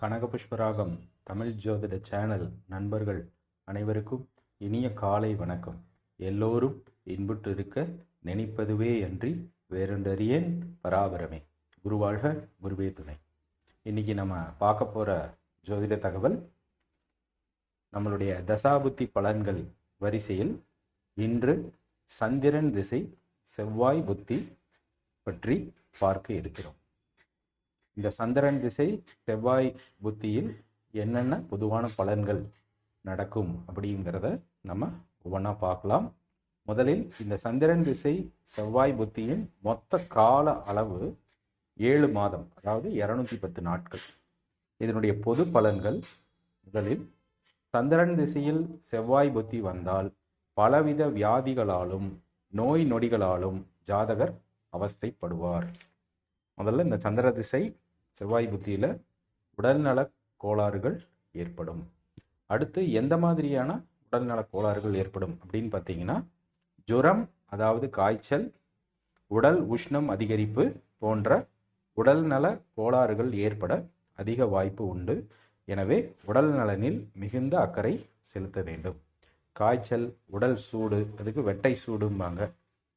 கனகபுஷ்பராகம் தமிழ் ஜோதிட சேனல் நண்பர்கள் அனைவருக்கும் இனிய காலை வணக்கம். எல்லோரும் இன்புற்று இருக்க நினைப்பதுவே அன்றி வேறொன்றறியேன் பராபரமே. குருவாழ்க குருவே துணை. இன்னைக்கு நம்ம பார்க்க போகிற ஜோதிட தகவல் நம்மளுடைய தசாபுத்தி பலன்கள் வரிசையில் இன்று சந்திரன் திசை செவ்வாய் புத்தி பற்றி பார்க்க இருக்கிறோம். இந்த சந்திரன் திசை செவ்வாய் புத்தியில் என்னென்ன பொதுவான பலன்கள் நடக்கும் அப்படிங்கிறத நம்ம ஒவ்வொன்றா பார்க்கலாம். முதலில் இந்த சந்திரன் திசை செவ்வாய் புத்தியின் மொத்த கால அளவு ஏழு மாதம் அதாவது இரநூத்தி பத்து நாட்கள். இதனுடைய பொது பலன்கள் முதலில் சந்திரன் திசையில் செவ்வாய் புத்தி வந்தால் பலவித வியாதிகளாலும் நோய் நொடிகளாலும் ஜாதகர் அவஸ்தைப்படுவார். முதல்ல இந்த சந்திர திசை செவ்வாய் புத்தியில் உடல்நல கோளாறுகள் ஏற்படும். அடுத்து எந்த மாதிரியான உடல்நல கோளாறுகள் ஏற்படும் அப்படின்னு பார்த்தீங்கன்னா ஜுரம் அதாவது காய்ச்சல் உடல் உஷ்ணம் அதிகரிப்பு போன்ற உடல்நல கோளாறுகள் ஏற்பட அதிக வாய்ப்பு உண்டு. எனவே உடல் நலனில் மிகுந்த அக்கறை செலுத்த வேண்டும். காய்ச்சல் உடல் சூடு அதுக்கு வெட்டை சூடும்பாங்க.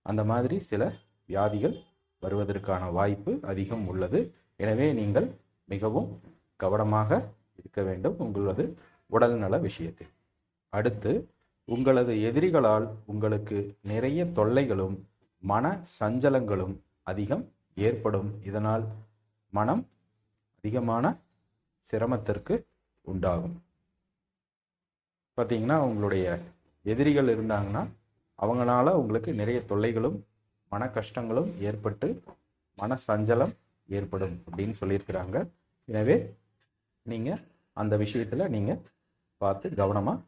அந்த மாதிரி சில வியாதிகள் வருவதற்கான வாய்ப்பு அதிகம் உள்ளது. எனவே நீங்கள் மிகவும் கவனமாக இருக்க வேண்டும் உங்களது உடல்நல விஷயத்தில். அடுத்து உங்களது எதிரிகளால் உங்களுக்கு நிறைய தொல்லைகளும் மன சஞ்சலங்களும் அதிகம் ஏற்படும். இதனால் மனம் அதிகமான சிரமத்திற்கு உண்டாகும். பார்த்தீங்கன்னா உங்களுடைய எதிரிகள் இருந்தாங்கன்னா அவங்களால உங்களுக்கு நிறைய தொல்லைகளும் மன கஷ்டங்களும் ஏற்பட்டு மன சஞ்சலம் ஏற்படும் அப்படின்னு சொல்லியிருக்கிறாங்க. எனவே நீங்கள் அந்த விஷயத்தில் நீங்கள் பார்த்து கவனமாக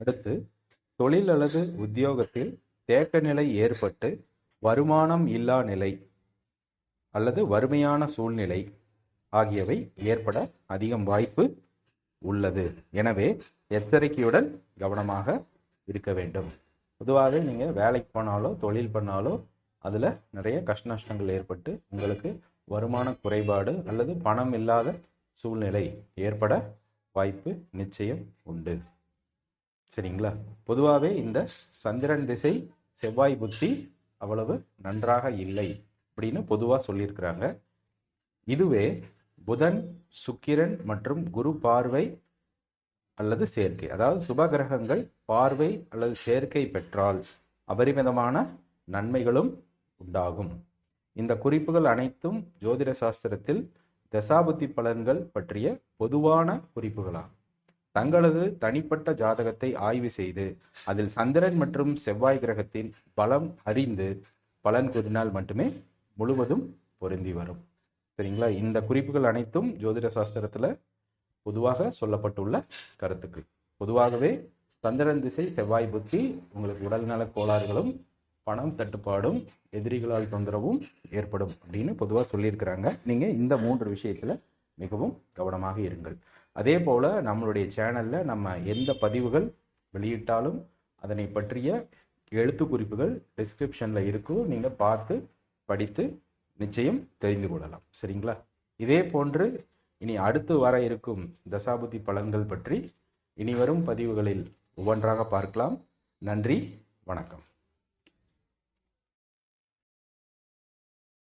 அடுத்து தொழில் அல்லது உத்தியோகத்தில் தேக்க நிலை ஏற்பட்டு வருமானம் இல்லா நிலை அல்லது வறுமையான சூழ்நிலை ஆகியவை ஏற்பட அதிகம் வாய்ப்பு உள்ளது. எனவே எச்சரிக்கையுடன் கவனமாக இருக்க வேண்டும். பொதுவாகவே நீங்கள் வேலைக்கு போனாலோ தொழில் பண்ணாலோ அதில் நிறைய கஷ்ட நஷ்டங்கள் ஏற்பட்டு உங்களுக்கு வருமான குறைபாடு அல்லது பணம் இல்லாத சூழ்நிலை ஏற்பட வாய்ப்பு நிச்சயம் உண்டு. சரிங்களா? பொதுவாகவே இந்த சந்திரன் திசை செவ்வாய் புத்தி அவ்வளவு நன்றாக இல்லை அப்படின்னு பொதுவாக சொல்லியிருக்கிறாங்க. இதுவே புதன் சுக்கிரன் மற்றும் குரு பார்வை அல்லது சேர்க்கை. அதாவது சுபகிரகங்கள் பார்வை அல்லது சேர்க்கை பெற்றால் அபரிமிதமான நன்மைகளும் உண்டாகும். இந்த குறிப்புகள் அனைத்தும் ஜோதிட சாஸ்திரத்தில் தசாபுத்தி பலன்கள் பற்றிய பொதுவான குறிப்புகளாகும் தங்களது தனிப்பட்ட ஜாதகத்தை ஆய்வு செய்து அதில் சந்திரன் மற்றும் செவ்வாய் கிரகத்தின் பலம் அறிந்து பலன் கூறினால் மட்டுமே முழுவதும் பொருந்தி வரும். சரிங்களா? இந்த குறிப்புகள் அனைத்தும் ஜோதிட சாஸ்திரத்தில் பொதுவாக சொல்லப்பட்டுள்ள கருத்துக்கள். பொதுவாகவே சந்திரன் திசை செவ்வாய் புத்தி உங்களுக்கு உடல்நல கோளாறுகளும் பணம் தட்டுப்பாடும் எதிரிகளால் தொந்தரவும் ஏற்படும் அப்படின்னு பொதுவாக சொல்லியிருக்கிறாங்க. நீங்கள் இந்த மூன்று விஷயத்தில் மிகவும் கவனமாக இருங்கள். அதே போல் நம்மளுடைய சேனலில் நம்ம எந்த பதிவுகள் வெளியிட்டாலும் அதனை பற்றிய எழுத்து குறிப்புகள் டிஸ்கிரிப்ஷனில் இருக்கும். நீங்கள் பார்த்து படித்து நிச்சயம் தெரிந்து கொள்ளலாம். சரிங்களா? இதே போன்று இனி அடுத்து வர இருக்கும் தசாபுத்தி பலன்கள் பற்றி இனி வரும் பதிவுகளில் ஒவ்வொன்றாக பார்க்கலாம். நன்றி வணக்கம்.